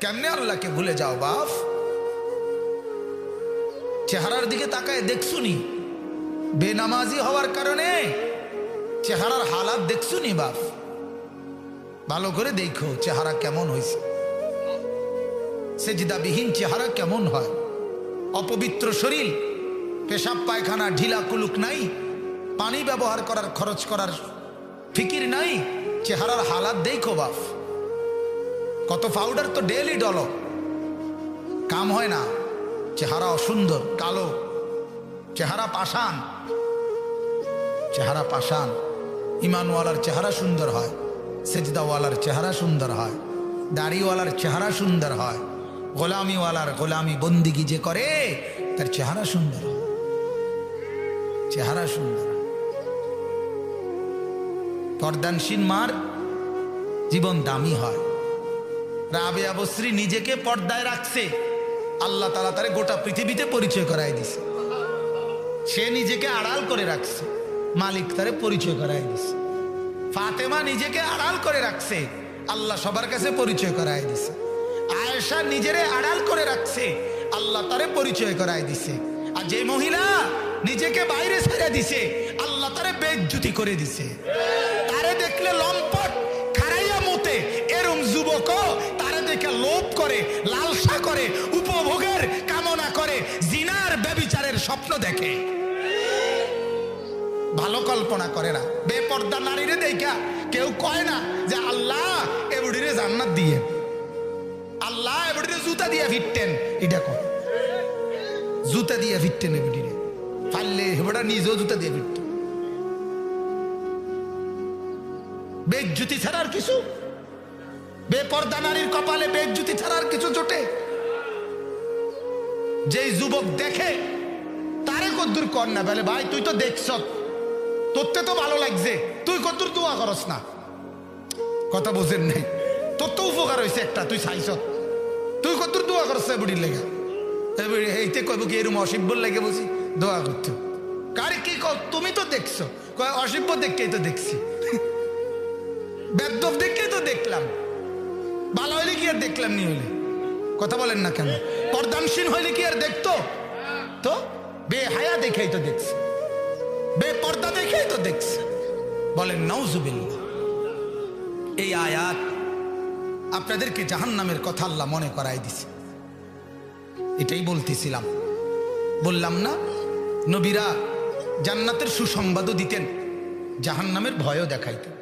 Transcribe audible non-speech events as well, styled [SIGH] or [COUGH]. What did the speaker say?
কেমনে আল্লাহকে ভুলে যাও, বাপ? চেহারার দিকে তাকায় দেখছুনি। বেনামাজি হওয়ার কারণে চেহারার হালাত দেখছুনি, বাপ। ভালো করে দেখো চেহারা কেমন হয়েছে সেজিদাবিহীন চেহারা কেমন হয়? অপবিত্র শরীর, পেশাব পায়খানা, ঢিলা কুলুক নাই, পানি ব্যবহার করার খরচ করার ফিকির নাই, চেহারার হালাত দেখো, বাপ। কত পাউডার তো ডেলি ডলো। কাম হয় না। চেহারা অসুন্দর, কালো। চেহারা পাষাণ। চেহারা পাষাণ। ইমানওয়ালার চেহারা সুন্দর হয়। সেজদাওয়ালার চেহারা সুন্দর হয়। দাড়িওয়ালার চেহারা সুন্দর হয়। গোলামিওয়ালার গোলামি বন্দিগি যে করে, তার চেহারা সুন্দর হয়। চেহারা সুন্দর। পর্দানসীন মার জীবন দামি হয়। রাবে নিজেকে পর্দায় রাখছে। আল্লাহ তালা তারে গোটা পৃথিবীতে পরিচয় করাই দিছে। সে নিজেকে আড়াল করে রাখছে। মালিক তারে পরিচয় করাই দিছে। ফাতেমা নিজেকে আড়াল করে রাখছে। আল্লাহ সবার কাছে পরিচয় করাই দিছে। আয়েশা নিজেরে আড়াল করে রাখছে। আল্লাহ তারে পরিচয় করাই দিছে। আর যে মহিলা নিজেকে বাইরে ছেড়ে দিছে, আল্লাহ তারে বেজ্জুতি করে দিছে। তারে দেখলে লম্পট খারাইয়া মতে। এরম যুবক দেখে লোভ করে, লালসা করে, উপভোগের কামনা করে, জিনার ব্যবিচারের স্বপ্ন দেখে। ভালো কল্পনা করে না। বেপর্দা নারীরে দেখা কেউ কয় না যে আল্লাহ এবুড়িরে জান্নাত দিয়ে, আল্লাহ এবুড়িরে জুতা দিয়ে ফিরতেন এটা কয়। জুতা দিয়ে ফিরতেন এবুড়িরে। পারলে হেবড়া নিজেও জুতা দিয়ে ফিরত বেজ্জুতি ছাড়ার কিছু বেপর্দা নারীর কপালে বেজ্জুতি ছাড়ার কিছু জোটে। যেই যুবক দেখে, তারে কদ্দুর কর না বলে, ভাই, তুই তো দেখছ তোরতে তো ভালো লাগছে। তুই কদ্দুর দোয়া করস না। কথা বোঝেন নাই। তোর তো উপকার হয়েছে একটা, তুই চাইছ তুই কদ্দুর দোয়া করস বুড়ির লেগে। এইতে কইব কি এরম অসিব্বর লেগে বুঝি? দোয়া করতে। কার কি তুমি তো দেখছ অসিব্য দেখকেই তো দেখছি। [LAUGHS] বেদব দেখকেই তো দেখলাম। আর দেখলাম নি হইলে। কথা বলেন না কেন? পর্দানসীন হইলে কি আর দেখতো? তো? বেহায়া দেখেই তো দেখছে। বেপর্দা দেখেই তো দেখছে। বলেন নৌজুবিল্লা এই আয়াত আপনাদেরকে জাহান নামের কথা আল্লাহ মনে করাই দিছে। এটাই বলতেছিলাম। বললাম না, নবীরা জান্নাতের সুসংবাদও দিতেন জাহান নামের ভয়ও দেখাইতেন।